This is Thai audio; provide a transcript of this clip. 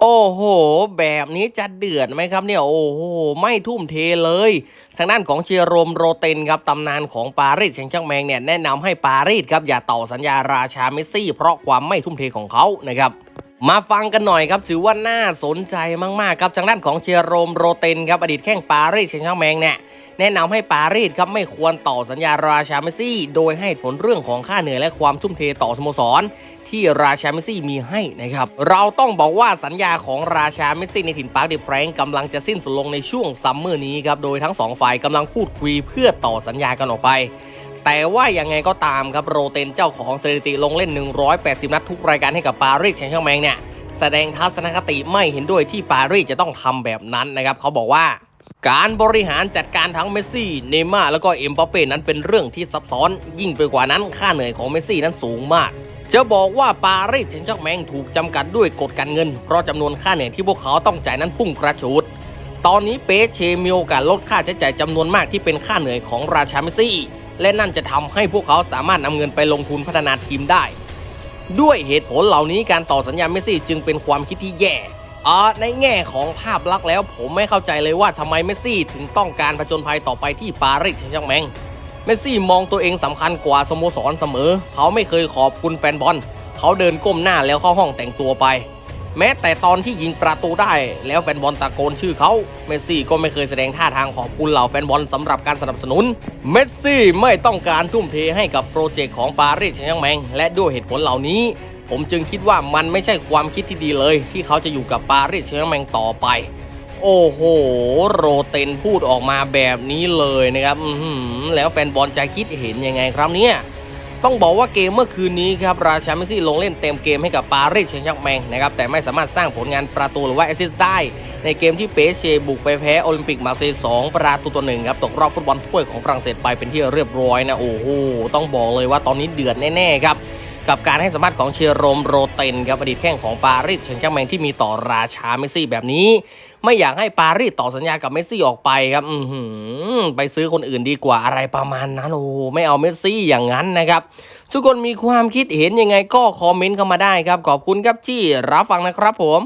โอ้โห แบบนี้จะเดือดไหมครับเนี่ย โอ้โห ไม่ทุ่มเทเลย ทางด้านของเชียร์โรมโรเตนครับตำนานของปารีสแซงต์แชร์กแมงเนี่ยแนะนำให้ปารีสครับอย่าต่อสัญญาราชาเมสซี่ เพราะความไม่ทุ่มเทของเขานะครับ มาฟังกันหน่อยครับถือว่าน่าสนใจมากๆครับทางด้านของเชียร์โรมโรเตนครับอดีตแข้งปารีสแซงชร์กแมงเนี่ยแนะนำให้ปารีสครับไม่ควรต่อสัญญาราชาเมซี่ โดยให้ผลเรื่องของค่าเหนื่อยและความทุ่มเทต่อสโมสร ที่ราชาเมซี่มีให้นะครับเราต้องบอกว่าสัญญาของราชาเมซี่ในถิ่นปาร์คเดแพรงกำลังจะสิ้นสุดลงในช่วงซัมเมอร์นี้ครับโดยทั้งสองฝ่ายกำลังพูดคุยเพื่อต่อสัญญากันออกไป แต่ว่ายังไงก็ตามครับโรเตนเจ้าของสถิติลงเล่น 180 นัดทุกรายการให้กับปารีสแซงต์แชร์แมงเนี่ยแสดงทัศนคติไม่เห็นด้วยที่ปารีสจะต้องทำแบบนั้นนะครับเขาบอกว่า การบริหารจัดการทั้งเมสซี่ เนย์ม่าร์แล้วก็เอ็มบัปเป้นั้นเป็นเรื่องที่ซับซ้อนยิ่งไปกว่านั้นค่าเหนื่อยของเมสซี่นั้นสูงมาก จะบอกว่าปารีสแซงต์แชร์แมงถูกจำกัดด้วยกฎการเงิน เพราะจำนวนค่าเหนื่อยที่พวกเขาต้องจ่ายนั้นพุ่งกระฉูดตอนนี้เปเชมีโอกาสลดค่าใช้จ่ายจำนวนมากที่เป็นค่าเหนื่อยของราชาเมสซี่ และนั่นจะทำให้พวกเขาสามารถนำเงินไปลงทุนพัฒนาทีมได้ ด้วยเหตุผลเหล่านี้การต่อสัญญาเมสซี่จึงเป็นความคิดที่แย่อ่าในแง่ของภาพลักษณ์แล้ว ผมไม่เข้าใจเลยว่าทำไมเมสซี่ถึงต้องการผจญภัยต่อไปที่ปารีสแซงต์แชร์แมงเมสซี่มองตัวเองสำคัญกว่าสโมสรเสมอ เขาไม่เคยขอบคุณแฟนบอล เขาเดินก้มหน้าแล้วเข้าห้องแต่งตัวไป แม้แต่ตอนที่ยิงประตูได้ แล้วแฟนบอลตะโกนชื่อเขาเมสซี่ก็ไม่เคยแสดงท่าทางขอบคุณเหล่าแฟนบอลสำหรับการสนับสนุน เมสซี่ไม่ต้องการทุ่มเทให้กับโปรเจกต์ของปารีสแซงต์แมงและด้วยเหตุผลเหล่านี้ ผมจึงคิดว่ามันไม่ใช่ความคิดที่ดีเลย ที่เขาจะอยู่กับปารีสแซงต์แมงต่อไป โอ้โห โรเตนพูดออกมาแบบนี้เลยนะครับแล้วแฟนบอลจะคิดเห็นยังไงครับเนี่ย ต้องบอกว่าเกมเมื่อคืนนี้ครับราชาเมซี่ลงเล่นเต็มเกมให้กับปารีสแซงต์แชร์กแมงนะครับแต่ไม่สามารถสร้างผลงานประตูหรือว่าแอสซิสต์ได้ ในเกมที่เปเชบุกไปแพ้โอลิมปิกมาเซย์2ประตูต่อหนึ่งครับตกรอบฟุตบอลถ้วยของฝรั่งเศสไปเป็นที่เรียบร้อยนะโอ้โหต้องบอกเลยว่าตอนนี้เดือดแน่ๆครับ กับการให้สัมภาษณ์ของเชียร์โรมโรเตนครับอดีตแข้งของปารีสแซงต์แชร์แมงที่มีต่อราชาเมสซี่แบบนี้ ไม่อยากให้ปารีสต่อสัญญากับเมสซี่ออกไปครับอืไปซื้อคนอื่นดีกว่าอะไรประมาณนั้นโอ้ไม่เอาเมสซี่อย่างนั้นนะครับทุกคนมีความคิดเห็นยังไงก็คอมเมนต์เข้ามาได้ครับขอบคุณครับที่รับฟังนะครับผม